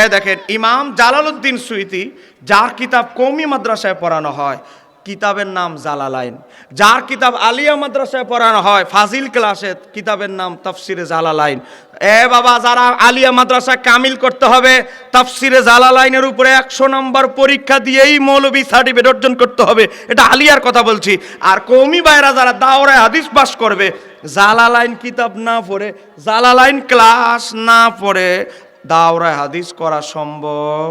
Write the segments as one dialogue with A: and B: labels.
A: এ দেখেন, ইমাম জালালউদ্দিন সুইতি, যার কিতাব কৌমি মাদ্রাসায় পড়ানো হয়, কিতাবের নাম জালালাইন। যার কিতাব আলিয়া মাদ্রাসায় পড়ানো হয়, ফাজিল ক্লাসে কিতাবের নাম তফসিরে জালালাইন। এ বাবা, যারা আলিয়া মাদ্রাসা কামিল করতে হবে, তফসিরে জালালাইনের উপরে একশো নম্বর পরীক্ষা দিয়েই মৌলবি সার্টিফিকেট অর্জন করতে হবে, এটা আলিয়ার কথা বলছি। আর কৌমি বাইরা যারা দাওরায় হাদিস পাস করবে, জালালাইন কিতাব না পড়ে, জালালাইন ক্লাস না পড়ে দাওরায় হাদিস করা সম্ভব।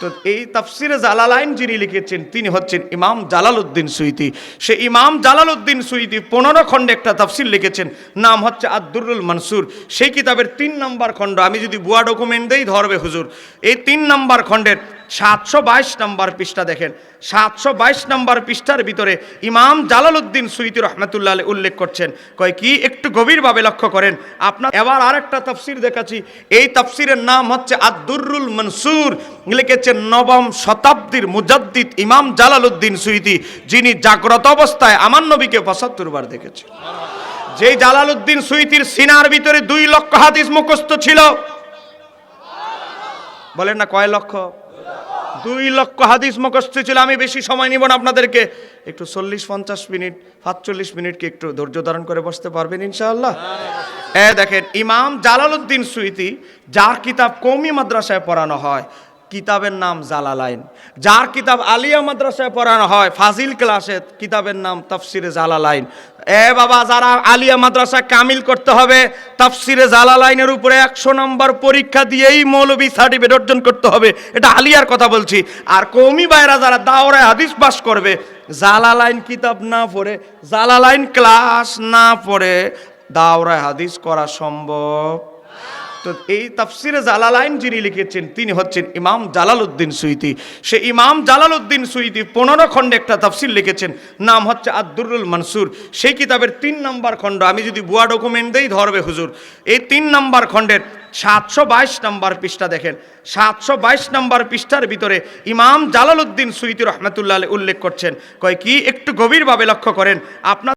A: তো এই তাফসিরে জালালাইন যিনি লিখেছেন, তিনি হচ্ছেন ইমাম জালালউদ্দিন সুইতি। সে ইমাম জালালউদ্দিন সুইতি পনেরো খণ্ডে একটা তাফসির লিখেছেন, নাম হচ্ছে আব্দুরুল মনসুর। সেই কিতাবের তিন নম্বর খণ্ড আমি যদি বুয়া ডকুমেন্ট দেই ধরবে হুজুর। এই তিন নম্বর খণ্ডের সাতশো বাইশ নম্বর পৃষ্ঠা দেখেন। সাতশো বাইশ নম্বর পৃষ্ঠার ভিতরে ইমাম জালালউদ্দিন সুইতি রহমতুল্লাহ উল্লেখ করছেন। কয় কি? একটু গভীরভাবে লক্ষ্য করেন। আপনার এবার আরেকটা তাফসির দেখাচ্ছি। এই তাফসিরের নাম হচ্ছে আব্দুরুল মনসুর। লিখেছেন নবম শতাব্দীর মুজাদ্দিদ ইমাম জালালউদ্দিন সুইতি, যিনি জাগ্রত অবস্থায় আমার নবীকে পঁচাত্তর বার দেখেছে। যেই জালালউদ্দিন সুইতির সিনার ভিতরে দুই লক্ষ হাদিস মুখস্থ ছিল। বলেন না কয় লক্ষ? দুই লক্ষ হাদিস মুখস্থ ছিল, আমি বেশি সময় নিব না আপনাদেরকে। একটু চল্লিশ পঞ্চাশ মিনিট, সাতচল্লিশ মিনিট মিনিটকে একটু ধৈর্য ধারণ করে বসতে পারবেন, ইনশাআল্লাহ। এ দেখেন, ইমাম জালালউদ্দিন সুইতি, যার কিতাব কৌমি মাদ্রাসায় পড়ানো হয় কিতাবের নাম জালালাইন। যার কিতাব আলিয়া মাদ্রাসায় পড়ানো হয়, ফাজিল ক্লাসে কিতাবের নাম তফসিরে জালালাইন। এ বাবা, যারা আলিয়া মাদ্রাসা কামিল করতে হবে, তফসিরে জালালাইনের উপরে একশো নম্বর পরীক্ষা দিয়েই মৌলবী সার্টিফিকেট অর্জন করতে হবে। এটা আলিয়ার কথা বলছি। আর কৌমি বাইরা যারা দাওরায় হাদিস পাস করবে, জালালাইন কিতাব না পড়ে, জালালাইন ক্লাস না পড়ে, দাওরায় হাদিস করা সম্ভব। তো এই তাফসিরে জালালাইন যিনি লিখেছেন, তিনি হচ্ছেন ইমাম জালালউদ্দিন সুইতি। সে ইমাম জালালউদ্দিন সুইতি পনেরো খণ্ডে একটা তাফসির লিখেছেন, নাম হচ্ছে আব্দুরুল মনসুর। সেই কিতাবের তিন নম্বর খণ্ড, আমি যদি বুয়া ডকুমেন্ট দেই ধরবে হুজুর। এই তিন নম্বর খণ্ডের সাতশো বাইশ নম্বর পৃষ্ঠা দেখেন। সাতশো বাইশ নম্বর পৃষ্ঠার ভিতরে ইমাম জালালউদ্দিন সুইতি রহমতুল্লাহ উল্লেখ করছেন। কয় কি? একটু গভীরভাবে লক্ষ্য করেন। আপনার